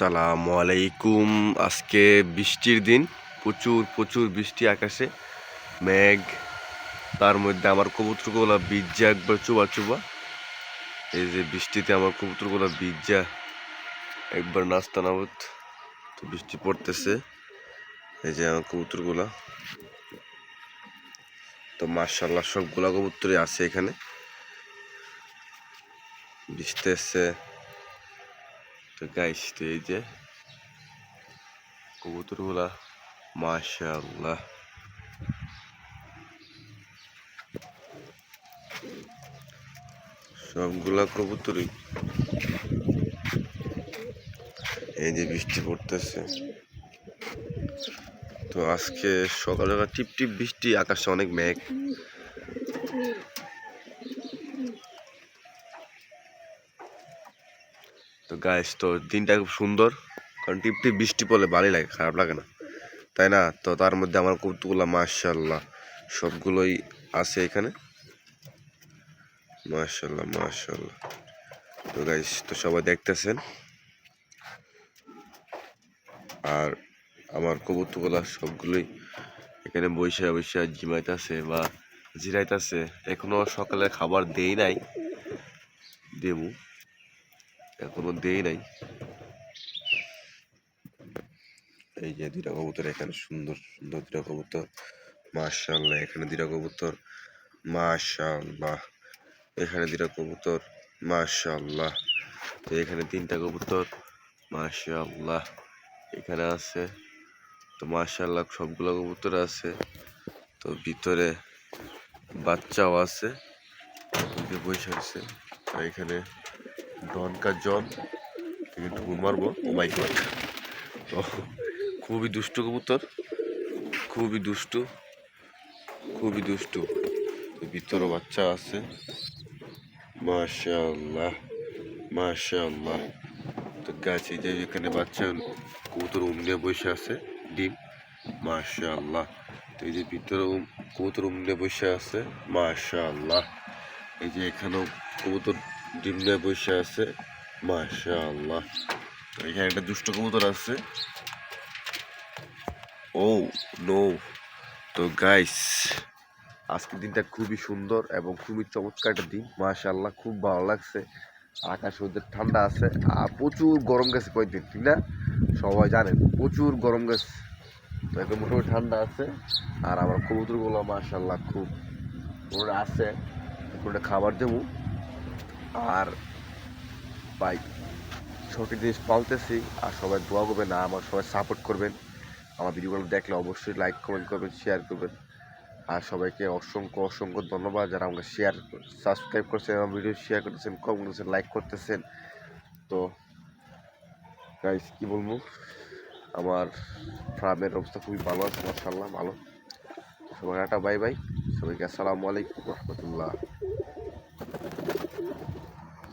আসসালামু আলাইকুম। আজকে বৃষ্টির দিন, প্রচুর প্রচুর বৃষ্টি আকাশে, মেঘ, তার মধ্যে আমার কবুতরগুলো বীজা একবার চুবা চুবা। এই যে বৃষ্টিতে আমার কবুতরগুলো বীজা একবার নাস্তা নাবত তো বৃষ্টি পড়তেছে। এই যে আমার কবুতরগুলা। তো মার্শাল্লাহ সবগুলা কবুতরই আছে এখানে। বৃষ্টি এসছে তো গাইস তো এই যে কবুতরগুলা, মাশাআল্লাহ। সবগুলা কবুতরই এই যে বৃষ্টি পড়তেছে। তো আজকে সকাল সকাল টিপ টিপ বৃষ্টি আকাশে অনেক মেঘ। তো গাইস তো দিনটা খুব সুন্দর। কারণ টিপ টিপ বৃষ্টি পড়লে ভালোই লাগে, খারাপ লাগে না। তাই না? তো তার মধ্যে আমার কৌতুকগুলো মার্শাল্লাহ সবগুলোই আছে এখানে। মার্শাল্লাহ মার্শাল্লাহ তো গাইস তো সবাই দেখতেছেন। আর আমার কবুতরগুলা সবগুলোই এখানে বৈশা বৈশা জিমাইতেছে বা জিরাইতেছে। এখনও সকালে খাবার দেই নাই, দেবো। এখনও দেই নাই। এই যে দুইটা কবুতর, এখানে সুন্দর সুন্দর দুইটা কবুতর। মাশাআল্লাহ, এখানে দুইটা কবুতর। মাশাআল্লাহ, এখানে দুইটা কবুতর। মাশাআল্লাহ তো এখানে তিনটা কবুতর। মাশাআল্লাহ, এখানে আছে। তো মাশাআল্লাহ, সবগুলো কবুতর আছে। তো ভিতরে বাচ্চাও আছে। বসে আছে। এখানে ডনকা জন তুমি একটু মারবো, ও মাই গড তো খুবই দুষ্টু কবুতর, খুবই দুষ্টু খুবই দুষ্টু। তো ভিতরে বাচ্চা আছে। মাশাআল্লাহ মাশাআল্লাহ। তো গাছে যে এখানে বাচ্চা, কবুতর উম নিয়ে বসে আছে, ডিম। মাশাআল্লাহ। তো এই যে ভিতরে কবুতর উম নিয়ে বসে আছে, মাশাআল্লাহ। এই যে এখানেও কবুতর ডিম বসে আছে। মাশাআল্লাহ। তো এখানে একটা দুষ্ট কবুতর আছে। ও, নো। তো গাইস আজকের দিনটা খুবই সুন্দর এবং খুবই চমৎকার একটা দিন। মাশাআল্লাহ, খুব ভালো লাগছে। আকাশ ওদের ঠান্ডা আছে। আর প্রচুর গরম গেছে কয়েকদিন, ঠিক না? সবাই জানেন, প্রচুর গরম গেছে। তো এখন মোটামুটি ঠান্ডা আছে। আর আমার কবুতরগুলো মাশাআল্লাহ খুব ওরা আছে। খাবার দেবো। আর ভাই সঠিক জিনিস পালতেছি আর সবাই দোয়া করবেন না আমার সবাই সাপোর্ট করবেন। আমার ভিডিওগুলো দেখলে অবশ্যই লাইক কমেন্ট করবেন শেয়ার করবেন। আর সবাইকে অসংখ্য অসংখ্য ধন্যবাদ যারা আমাকে শেয়ার সাবস্ক্রাইব করছেন, আমার ভিডিও শেয়ার করতেছেন কমেন্ট করতেছেন লাইক করতেছেন। তো গাইস কি বলব? আমার ফার্মের অবস্থা খুবই ভালো আছে মার্শাল্লাহ ভালো। সবাই একটা বাই বাই সবাইকে আসসালামু আলাইকুম, রহমতুল্লাহ।